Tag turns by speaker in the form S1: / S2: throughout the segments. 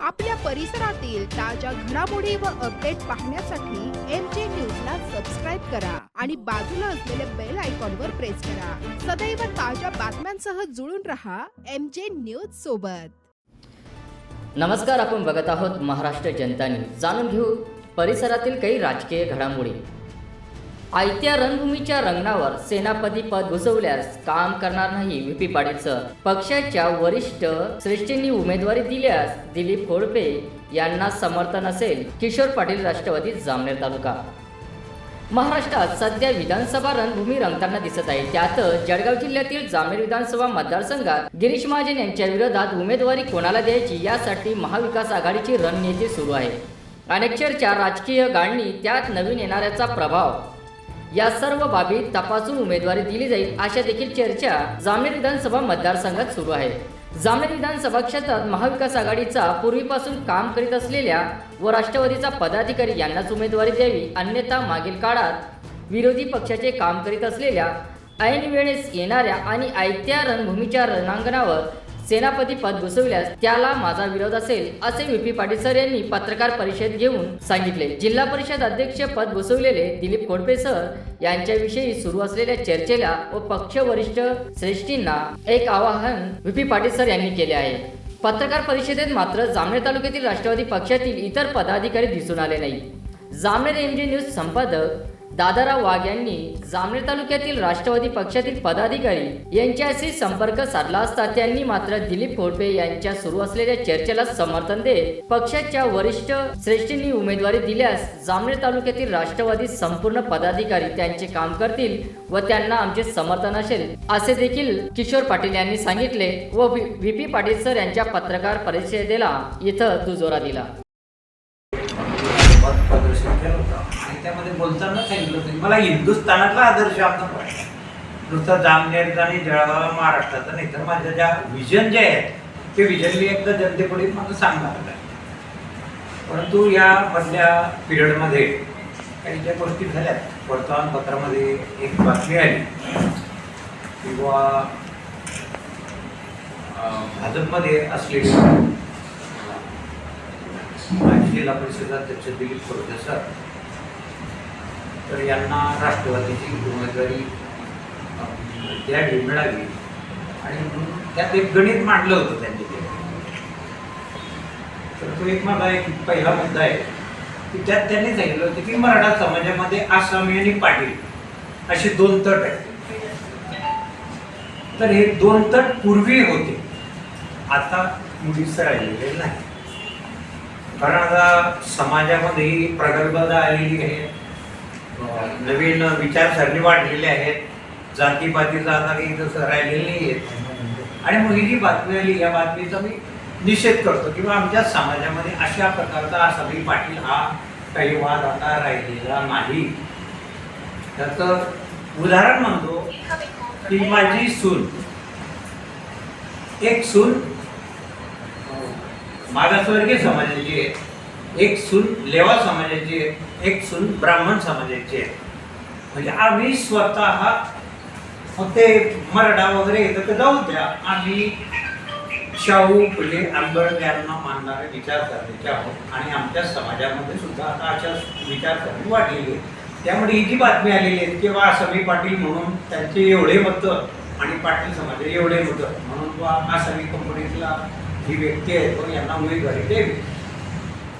S1: आपल्या परिसरातील ताज्या घडामोडी व अपडेट पाहण्यासाठी एम जे न्यूजला सबस्क्राईब करा आणि बाजूला असलेल्या बेल आयकॉनवर प्रेस करा. सदैव ताज्या बातम्यांसह जुळून रहा एम जे न्यूज सोबत.
S2: नमस्कार आपण बघत आहोत महाराष्ट्र जनता न्यूज जाणून घेऊ परिसरातील काही राजकीय घडामोडी. आयत्या रणभूमीच्या रंगणावर सेनापती पद घुसवल्यास काम करणार नाही व्हीपी पाटीलचं. पक्षाच्या वरिष्ठ श्रेष्ठींनी उमेदवारी दिल्यास दिलीप खोडपे यांना समर्थन असेल किशोर पाटील राष्ट्रवादी जामनेर तालुका. महाराष्ट्रात सध्या विधानसभा रणभूमी रंगताना दिसत आहे. त्यातच जळगाव जिल्ह्यातील जामनेर विधानसभा मतदारसंघात गिरीश महाजन यांच्या विरोधात उमेदवारी कोणाला द्यायची यासाठी महाविकास आघाडीची रणनीती सुरू आहे. अनेक चर्चा राजकीय गाळणी त्यात नवीन येणाऱ्याचा प्रभाव या सर्व बाबी तपासून उमेदवारी दिली जाईल अशा देखील चर्चा जामनेर विधानसभा मतदारसंघात सुरू आहे. जामनेर विधानसभा क्षेत्रात महाविकास आघाडीचा पूर्वीपासून काम करीत असलेल्या व राष्ट्रवादीचा पदाधिकारी यांनाच उमेदवारी द्यावी अन्यथा मागील काळात विरोधी पक्षाचे काम करीत असलेल्या ऐन वेळेस येणाऱ्या आणि आयत्या रणभूमीच्या रणांगणावर सेनापती पद घुसवल्यास त्याला माझा विरोध असेल असे व्ही पी पाटील सर यांनी पत्रकार परिषद घेऊन सांगितले. जिल्हा परिषद अध्यक्ष पद घुसवलेले दिलीप खोडपे सर यांच्याविषयी सुरू असलेल्या चर्चेला व पक्ष वरिष्ठ श्रेष्ठींना एक आवाहन व्ही पी पाटील सर यांनी केले आहे. पत्रकार परिषदेत मात्र जामनेर तालुक्यातील राष्ट्रवादी पक्षातील इतर पदाधिकारी दिसून आले नाही. जामनेर एम न्यूज संपादक दादाराव वाघ यांनी जामनेर तालुक्यातील राष्ट्रवादी पक्षातील पदाधिकारी यांच्याशी संपर्क साधला असता त्यांनी मात्र दिलीप खोडपे यांच्या सुरू असलेल्या चर्चेला समर्थन देत पक्षाच्या वरिष्ठ श्रेष्ठींनी उमेदवारी दिल्यास जामनेर तालुक्यातील राष्ट्रवादी संपूर्ण पदाधिकारी त्यांचे काम करतील व त्यांना आमचे समर्थन असेल असे देखील किशोर पाटील यांनी सांगितले व व्ही पी पाटील सर यांच्या पत्रकार परिषदेला इथं दुजोरा दिला.
S3: केलं होतं आणि त्यामध्ये बोलताना सांगितलं होतं मला हिंदुस्थानातला आदर्श आपण पाहिजे. नुसतं जामनेरचा आणि जळगाव महाराष्ट्राचा नाही तर माझ्या ज्या विजन जे आहेत ते विजन मी एकदा जनतेपुढे मला सांगणार आहे परंतु या मधल्या पिरियडमध्ये काही ज्या गोष्टी झाल्यात वर्तमानपत्रामध्ये एक बातमी आली. किंवा भाजपमध्ये असलेली जिल्हा परिषद अध्यक्ष दिलीप खोडके सर. तर यांना राष्ट्रवादीची उमेदवारी अं, द्यावी मिळावी आणि म्हणून त्यात एक गणित मांडलं होतं त्यांनी ते. तर तो एक मला एक पहिला मुद्दा आहे की त्यात त्यांनी सांगितलं होतं की मराठा समाजामध्ये आसामी आणि पाटील असे दोन तट आहेत. तर हे दोन तट पूर्वी होते. आता मुळीच राहिलेले नाही कारण आता समाजामध्ये ही प्रगल्भता आलेली आहे. नवीन विचारसरणी वाढलेली आहेत. जातीपातीचा आता काही तसं राहिलेलं नाही आहे. आणि मग ही जी बातमी आली या बातमीचा मी निषेध करतो किंवा आमच्या समाजामध्ये अशा प्रकारचा आसामी पाटील हा काही वाद आता राहिलेला नाही. त्याचं उदाहरण म्हणतो की माझी सून एक सून मागासवर्गीय समाजाची आहे. एक सून लेवा समाजाची आहे एक सून ब्राह्मण समाजाची आहे. म्हणजे आम्ही स्वतः मग ते मराठा वगैरे येतं तर जाऊ द्या. आम्ही शाहू फुले आंबेडकरांना मानणारे विचारसरणीचे आहोत. आणि आमच्या समाजामध्ये सुद्धा आता अशा विचारसरणी वाढलेली आहे त्यामुळे ही जी बातमी आलेली आहे किंवा आसामी पाटील म्हणून त्यांचे एवढे मतं आणि पाटील समाजाचे एवढे मतं. म्हणून बा आसामी कंपनीतला ही व्यक्ती आहे पण यांना उमेदवारी द्यावी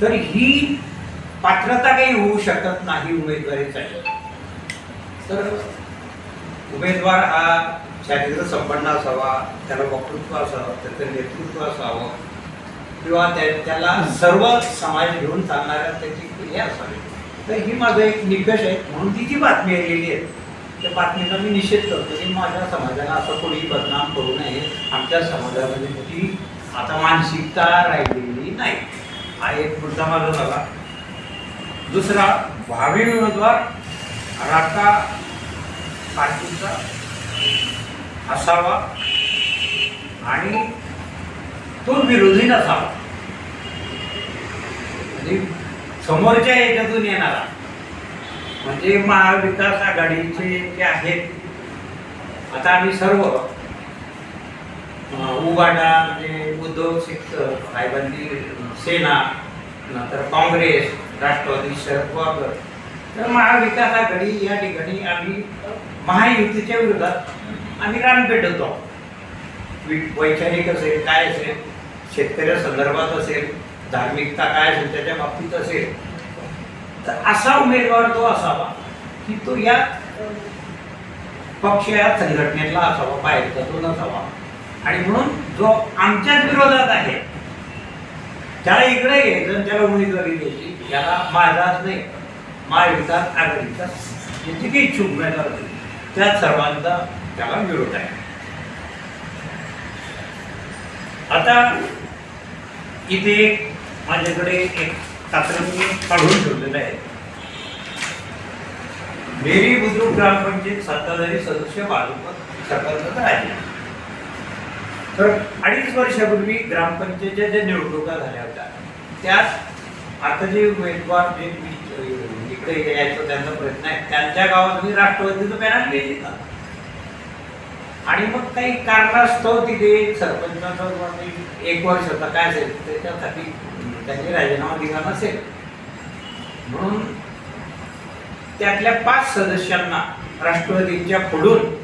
S3: तर ही पात्रता काही होऊ शकत नाही उमेदवारीसाठी. तर उमेदवार हा शारीरिक संपन्न असावा त्याला वक्तृत्व असावं त्याचं नेतृत्व असावं किंवा त्या त्याला सर्व समाज घेऊन चालणाऱ्या त्याची हे असावी. तर ही माझं एक निकष आहे म्हणून ती जी बातमी आलेली आहे त्या बातमीचा मी निषेध करतो की माझ्या समाजाला असं कोणी बदनाम करू नये आमच्या समाजामध्ये मोठी आता मानसिकता राहिलेली नाही. हा एक मुद्दा माझा झाला. दुसरा भावी उमेदवार राका पाटीलचा असावा आणि तो विरोधी नसावा. म्हणजे समोरच्या याच्यातून येणारा. म्हणजे महाविकास आघाडीचे जे आहेत आता आम्ही सर्व उबाटा म्हणजे उद्योग शिक्त साहेबांनी सेना नंतर काँग्रेस राष्ट्रवादी शरद पवार. तर महाविकास आघाडी या ठिकाणी आम्ही महायुतीच्या विरोधात आम्ही रानपेट होतो वैचारिक असेल काय असेल शेतकऱ्या संदर्भात असेल धार्मिकता काय असेल त्याच्या बाबतीत असेल तर असा उमेदवार तो असावा की तो या पक्ष या संघटनेतला असावा बाहेरचा तो नसावा. आणि म्हणून जो आमच्याच विरोधात आहे त्याला इकडे घ्यायचं त्याला उमेदवारी द्यायची याला माझाच नाही. महाविकास आघाडीचा याची काही इच्छुक उमेदवार असेल त्या सर्वांचा त्याला विरोध आहे. आता इथे एक माझ्याकडे एक कात्र मी काढून ठेवलेलं आहे. मेरी बुद्रुक ग्रामपंचायत सत्ताधारी सदस्य भाजप सरकारचा राहिले तर अडीच वर्षापूर्वी ग्रामपंचायतीच्या ज्या निवडणुका झाल्या होत्या त्यात आता जे उमेदवार जे मी, इकडे यायचा त्यांचा प्रयत्न आहे. त्यांच्या गावात मी राष्ट्रवादीचं पॅनल गेले आणि मग काही कारणास्तव तिथे सरपंचाचा एक वर्ष काय असेल त्याच्यासाठी त्यांनी राजीनामा दिला नसेल. म्हणून त्यातल्या पाच सदस्यांना राष्ट्रवादीच्या पुढून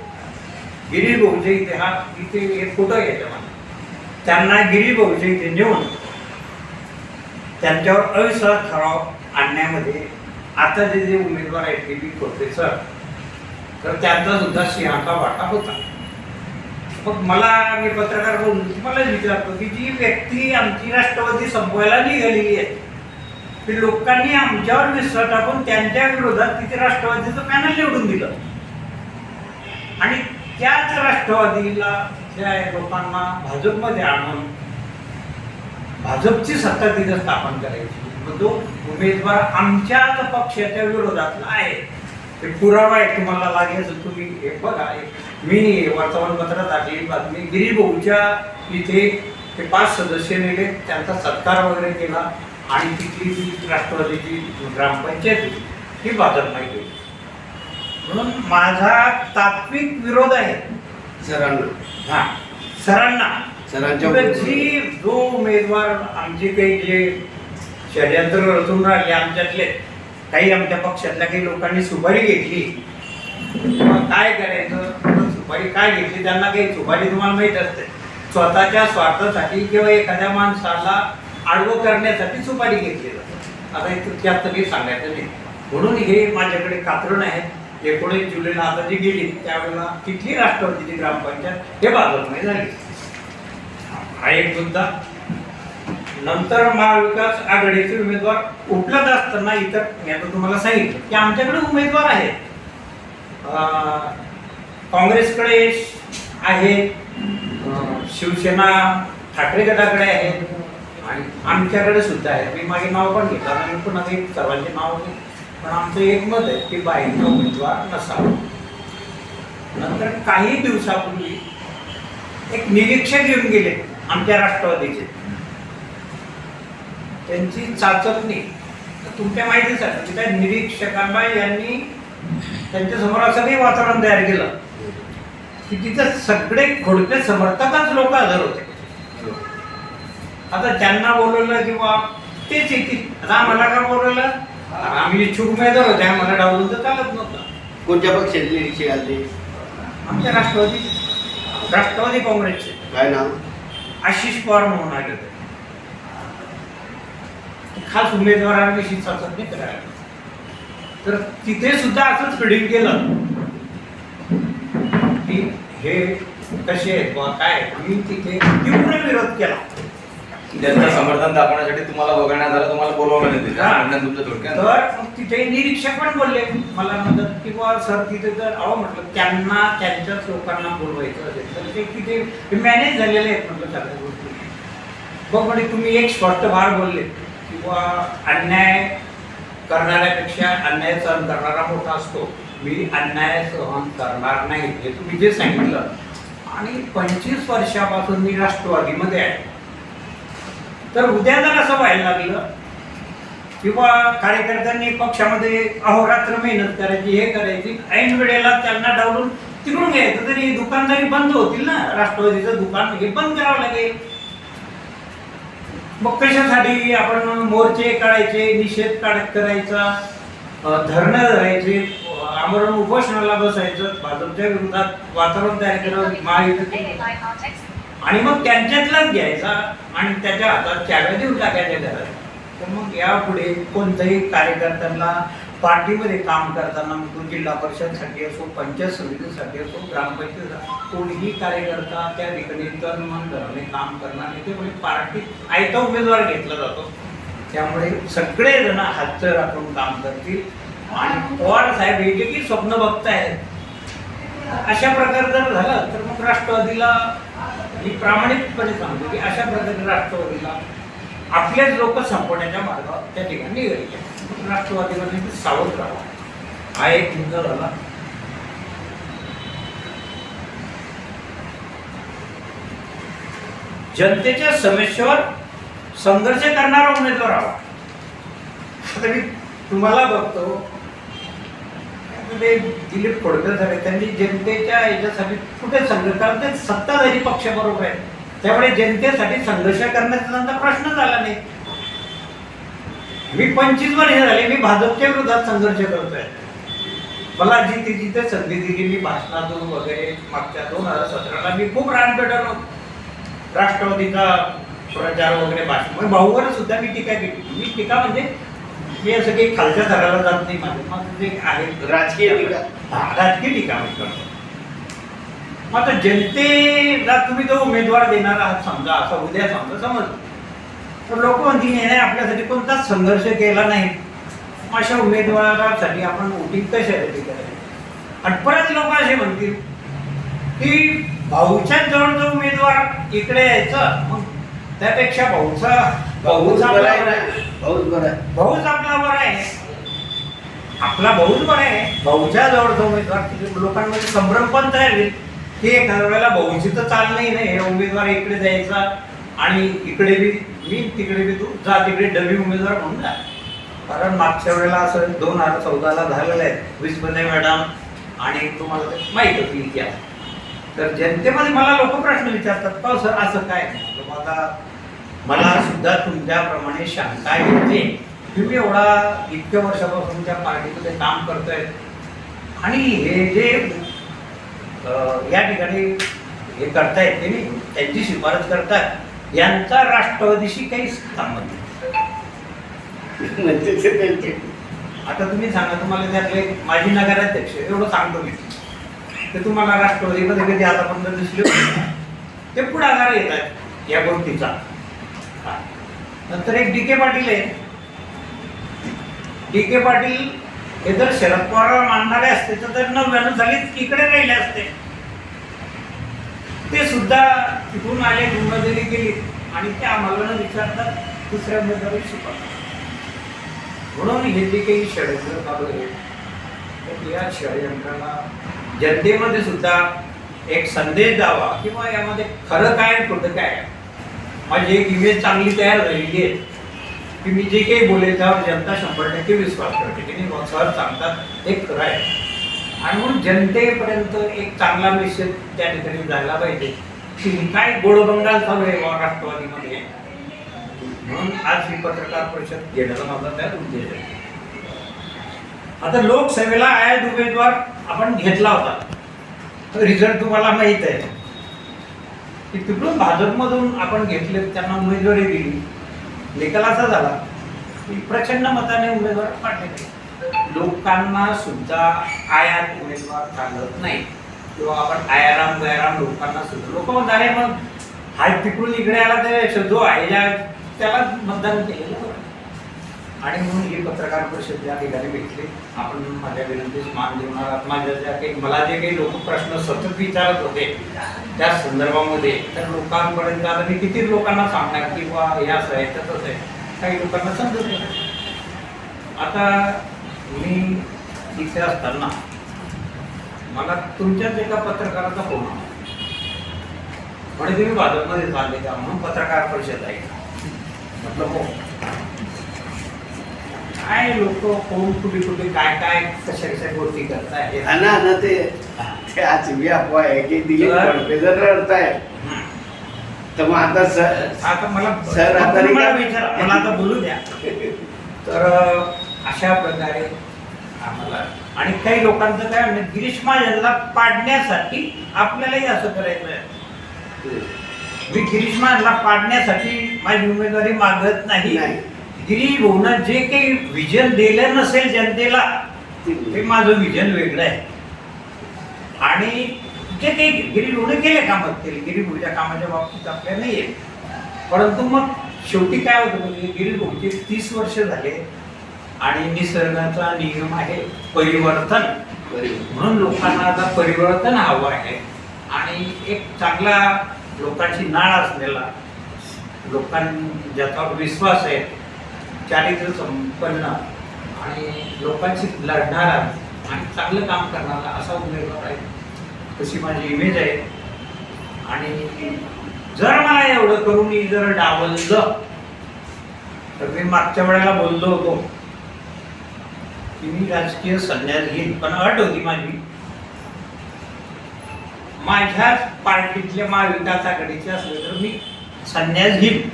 S3: गिरीश भाऊचे इथे हा इथे एक फोटो आहे याच्यामध्ये. त्यांना गिरीश भाऊचे इथे नेऊन त्यांच्यावर अविश्वास ठराव आणण्यामध्ये आता जे जे उमेदवार आहेत टी बी प्रोफेसर तर त्यांचा सुद्धा सिंहाचा वाटा होता. मग मला मी पत्रकार बोलून तुम्हाला विचारतो की जी व्यक्ती आमची राष्ट्रवादी संपवायला निघालेली आहे ती लोकांनी आमच्यावर विश्वास टाकून त्यांच्या विरोधात तिथे राष्ट्रवादीचं पॅनल निवडून दिलं. आणि त्याच राष्ट्रवादीला त्या लोकांना भाजपमध्ये आणून भाजपची सत्ता तिथं स्थापन करायची मग तो उमेदवार आमच्याच पक्षाच्या विरोधातला आहे ते पुरावा आहे तुम्हाला लागेल तुम्ही हे बघा. मी वर्तमानपत्रात आली बातमी गिरीभाऊच्या इथे ते पाच सदस्य नेले त्यांचा सत्कार वगैरे केला आणि तिथली जी राष्ट्रवादीची ग्रामपंचायत ही भाजप माहिती म्हणून माझा तात्विक विरोध आहे.
S4: सरांना.
S3: हा. सरांना.
S4: सरांच्या
S3: तर जी जो उमेदवार आमचे काही जे षडयंत्र रचून राहिले आमच्यातले काही आमच्या पक्षातल्या काही लोकांनी सुपारी घेतली. काय करायचं? सुपारी काय घेतली? त्यांना काही सुपारी तुम्हाला माहीत असते. स्वतःच्या स्वार्थासाठी किंवा एखाद्या माणसाला आडवं करण्यासाठी सुपारी घेतली जाते. आता इथं जास्त काही सांगायचं नाही. म्हणून हे माझ्याकडे कात्रण आहे एकोणीस जुलैला आता जी गेली त्यावेळेला तिथली राष्ट्रवादीची ग्रामपंचायत हे भाजपमध्ये झाली. हा एक मुद्दा. नंतर महाविकास आघाडीचे उमेदवार उपलब्ध असताना इतर मी आता तुम्हाला सांगितलं की आमच्याकडे उमेदवार आहेत. काँग्रेसकडे आहे शिवसेना ठाकरे गटाकडे आहे आणि आमच्याकडे सुद्धा आहे. मी माझे नाव पण घेतलं आणि पुन्हा काही सर्वांचे नाव नाही पण आमचं एक मत आहे की बाईंना उमेदवार नसावा. नंतर काही दिवसापूर्वी एक निरीक्षक येऊन गेले आमच्या राष्ट्रवादीचे. त्यांची चाचपणी तुमच्या तुमच्या आहे की त्या निरीक्षकांना यांनी त्यांच्यासमोर असं काही वातावरण तयार केलं की तिथे सगळे खोडके समर्थकच लोक हजर होते. आता त्यांना बोलवलं किंवा तेच येतील. आता आम्हाला का बोलवलं? आम्ही इच्छुक उमेदवार होते आम्हाला डावलून तर चालत नव्हतं.
S4: कोणत्या पक्षाचे निरीक्षक आले
S3: आमच्या राष्ट्रवादी राष्ट्रवादी काँग्रेसचे.
S4: काय नाव?
S3: आशिष पवार म्हणून आले होते. खास उमेदवारांविषयी चाचपणी करायला तर तिथे सुद्धा असंच फिडिंग केलं. की हे कसे आहेत बुवा काय आहेत. मी तिथे तीव्र विरोध केला.
S5: समर्थन दाखवण्यासाठी तुम्हाला वगळण्यात आलं तुम्हाला बोलवलं नाही तिथे.
S3: हा.
S5: म्हणणं तुमचं थोडक्यात
S3: तर मग तिथे निरीक्षक पण बोलले. मला म्हणतात की बुवा सर तिथे जर अहो म्हटलं त्यांना त्यांच्याच लोकांना बोलवायचं असेल तर ते तिथे मॅनेज झालेले आहेत म्हटलं सगळ्या गोष्टी. बघ म्हणजे तुम्ही एक स्पष्ट भार बोलले की बुवा अन्याय करणाऱ्यापेक्षा अन्याय सहन करणारा मोठा असतो. मी अन्याय सहन करणार नाही. हे तुम्ही जे सांगितलं. आणि पंचवीस वर्षापासून मी राष्ट्रवादीमध्ये आहे. तर उद्याला कसं व्हायला लागलं? किंवा कार्यकर्त्यांनी पक्षामध्ये अहोरात्र मेहनत करायची हे करायची ऐन वेळेला त्यांना डावलून तिकडून घ्यायचं. तरी दुकानदारी बंद होतील ना? राष्ट्रवादीचं दुकान हे बंद करावं लागेल. मग कशासाठी आपण मोर्चे काढायचे निषेध काढ करायचा? धरणं धरायचे? आमरण उपोषणाला बसायचं? भाजपच्या विरोधात वातावरण तयार करावं? महायुती केलं. आणि मग त्यांच्यातलाच घ्यायचा आणि त्याच्या हातात चाव्या देऊन टाकायच्या घरात. तर मग यापुढे कोणत्याही कार्यकर्त्यांना पार्टीमध्ये काम करताना मग तो जिल्हा परिषदसाठी असो पंचायत समितीसाठी असो ग्रामपंचायत कोणीही कार्यकर्ता त्या ठिकाणी तन मन धरणे काम करणार नाही. ते म्हणजे आयता उमेदवार घेतला जातो. त्यामुळे सगळेजण हातचं राखून काम करतील. आणि पवार साहेब हे जे की स्वप्न बघतायत. अशा प्रकारे जर झालं तर मग राष्ट्रवादीला मी प्रामाणिकपणे सांगतो की अशा प्रकारे राष्ट्रवादीला आपलेच लोक संपवण्याच्या मार्गावर त्या ठिकाणी निघाले. राष्ट्रवादीमध्ये सावध राहा. हा एक मुद्दा झाला. जनतेच्या समस्येवर संघर्ष करणारा उमेदवार हवा. आता मी तुम्हाला बघतो त्यामध्ये दिलीप खोडकर झाले. त्यांनी जनतेच्या याच्यासाठी कुठे संघर्ष कारण ते सत्ताधारी पक्ष बरोबर आहे त्यामुळे जनतेसाठी संघर्ष करण्याचा त्यांचा प्रश्न झाला नाही. मी पंचवीस वर्ष झाले मी भाजपच्या विरोधात संघर्ष करतोय. मला जिथे जिथे संधी दिली मी भाषणातून वगैरे मागच्या दोन हजार सतराला मी खूप रान पेटवलो. राष्ट्रवादीचा प्रचार वगैरे भाषण. भाऊवर सुद्धा मी टीका केली. मी टीका म्हणजे मी असं काही खालच्या थराला जात नाही माझं. माझं जे आहे.
S4: राजकीय टीका.
S3: हा, राजकीय टीका मी करतो. मग आता जनतेला तुम्ही जो उमेदवार देणार आहात समजा असं उद्या समजा समज. तर लोक म्हणतील याने आपल्यासाठी कोणताच संघर्ष केला नाही. मग अशा उमेदवारासाठी आपण वोटिंग कशासाठी करायची? आणि परत लोक असे म्हणतील की भाऊच्या जवळ जो उमेदवार इकडे यायचं मग त्यापेक्षा भाऊचा
S4: भाऊच
S3: आपला
S4: ना भाऊच बरं आहे.
S3: भाऊच आपला बरा आहे. आपला भाऊच बरा आहे. भाऊच्या जवळचा उमेदवार तिथे लोकांमध्ये संभ्रम पण तयार होईल. की एखाद्या वेळेला भाऊची तर चाल नाही ना हे उमेदवार इकडे जायचा आणि इकडे बी मी तिकडे बी तू जा तिकडे डबी उमेदवार म्हणून जा. कारण मागच्या वेळेला असं दोन हजार चौदाला झालेलं आहे. विस्मते मॅडम आणि तुम्हाला माहीत होती इतिहास. तर जनतेमध्ये मला लोक प्रश्न विचारतात का हो सर असं काय? माझा आता मला सुद्धा तुमच्याप्रमाणे शंका येते तुम्ही एवढा इतक्या वर्षापासून त्या पार्टीमध्ये काम करतोय आणि हे जे या ठिकाणी हे करतायत ते त्यांची शिफारस करतात यांचा राष्ट्रवादीशी काही संबंध नाही. आता तुम्ही सांगा तुम्हाला त्यातले माजी नगराध्यक्ष एवढं सांगतो मी ते तुम्हाला राष्ट्रवादीमध्ये कधी आतापर्यंत दिसले? ते पुढाकार येतात या गोष्टीचा. नंतर एक डी के पाटील आहे. डी के पाटील हे जर शरद पवार मानणारे असते तर त्यांना नव्यानं झालीच इकडे राहिले असते. ते सुद्धा तिथून आले गुंडगिरी केली आणि ते आम्हाला विचारतात दुसऱ्या उमेदवारी शिकवतात म्हणून हे जे काही षडयंत्र चालू आहे तर या षडयंत्राला जनतेमध्ये सुद्धा एक संदेश द्यावा किंवा यामध्ये खरं काय खोटं काय आहे. माझी एक इमेज चांगली तयार झालेली आहे. की मी जे काही बोलेल त्यावर जनता शंभर टक्के विश्वास करते की नाही सर सांगतात हे खरं आहे. आणि म्हणून जनतेपर्यंत एक चांगला मेसेज त्या ठिकाणी जायला पाहिजे. की काय गोडबंगाल चालू आहे राष्ट्रवादीमध्ये? म्हणून आज ही पत्रकार परिषद घेण्याचा माझा त्यात उद्देश आहे. आता लोकसभेला आयात उमेदवार आपण घेतला होता. रिझल्ट तुम्हाला माहीत आहे. की तिकडून भाजपमधून आपण घेतले त्यांना उमेदवारी दिली. निकाल असा झाला. की प्रचंड मताने उमेदवार पाठवले. लोकांना सुद्धा आयात उमेदवार चालत नाही. किंवा आपण आयाराम गयाराम लोकांना सुद्धा. लोक म्हणतात "अरे मग हा तिकडून इकडे आला तर जो आहे त्याला मतदान केलेलं आणि म्हणून ही पत्रकार परिषद या ठिकाणी भेटली आपण माझ्या विनंतीस मान देऊन माझ्या ज्या काही मला जे काही लोक प्रश्न सतत विचारत होते त्या संदर्भामध्ये तर लोकांपर्यंत आता मी किती लोकांना सांगणार की बा हे असं आहे तसंच आहे. काही लोकांना समजत नाही. आता मी इथे असताना मला तुमच्याच एका पत्रकाराचा फोन आला. म्हणजे तुम्ही भाजपमध्ये चालले का? म्हणून पत्रकार परिषद आहे. म्हटलं हो. काय लोक कोण कुठे कुठे काय काय कशा कशा गोष्टी करताय?
S4: हा ना ना ते ते आज मी अफवा आहे की दिलीप
S3: तर-
S4: फडके जर रडताय. तर मग आता सर
S3: आता मला
S4: सर, आता
S3: तुम्ही मला
S4: रिकामी-
S3: विचारा मला आता बोलू द्या. तर अं, अशा प्रकारे आम्हाला आणि काही लोकांचं काय म्हणणं गिरीश महाजनला पाडण्यासाठी आपल्यालाही असं करायचं आहे. मी गिरीश महाजनला पाडण्यासाठी माझी उमेदवारी मागत नाही.
S4: नाही.
S3: गिरीश भाऊनं जे काही विजन दिलं नसेल जनतेला ते माझं विजन वेगळं आहे. आणि जे काही गिरीश भाऊने केले कामं केले गिरीश भाऊच्या कामाच्या बाबतीत आपल्या नाही आहे परंतु मग शेवटी काय होतं म्हणजे गिरीश भाऊचे तीस वर्ष झाले आणि निसर्गाचा नियम आहे परिवर्तन. म्हणून लोकांना आता परिवर्तन हवं आहे. आणि एक चांगला लोकांची नाळ असलेला लोकां ज्याच्यावर विश्वास आहे चारित्र्य संपन्न आणि लोकांशी लढणारा आणि चांगलं काम करणारा असा उमेदवार आहे. तशी माझी इमेज आहे. आणि जर मला एवढं करून जर डावललं तर मी मागच्या वेळेला बोललो होतो की मी राजकीय संन्यास घेईन पण अट होती माझी. माझ्याच पार्टीतल्या महाविकास आघाडीचे असले तर मी संन्यास घेईन.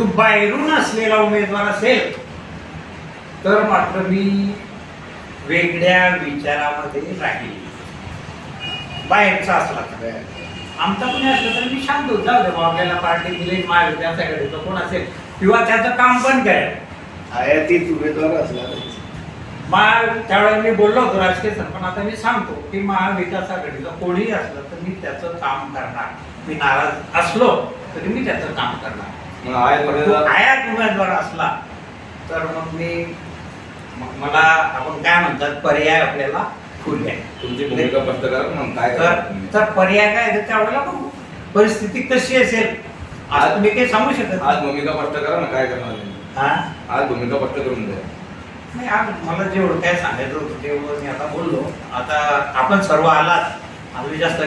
S3: तू बाहेरून असलेला उमेदवार असेल तर मात्र मी वेगळ्या विचारामध्ये राहील. बाहेरचा असला तर. आमचा कोणी असलं तर मी शांत होत जाऊ दे. आपल्याला पार्टी दिली महाविकास आघाडीचं कोण असेल किंवा त्याचं काम पण करेल.
S4: आयातीत उमेदवार असला
S3: महा त्यावेळेला मी बोललो होतो राजकीय सर पण आता मी सांगतो की महाविकास आघाडीचं कोणीही असलं तर मी त्याचं काम करणार. मी नाराज असलो तरी मी त्याचं काम करणार.
S5: मग आहे
S3: पण तो आयात उमेदवार असला तर मग मी मग मला आपण काय म्हणतात पर्याय आपल्याला खुले आहे.
S5: तुमची भूमिका स्पष्ट करा मग काय
S3: तर
S5: करा तुम्ही?
S3: तर पर्याय काय आहे त्यावेळेला बघू परिस्थिती कशी असेल आज तुम्ही काही सांगू शकत
S5: आज. भूमिका स्पष्ट करा ना काय करणार तुम्ही?
S3: हा?
S5: आज भूमिका स्पष्ट करून द्या
S3: नाही आज मला जेवढं काय सांगायचं होतं तेवढं मी आता बोललो आता आपण सर्व आलात आम्ही जास्त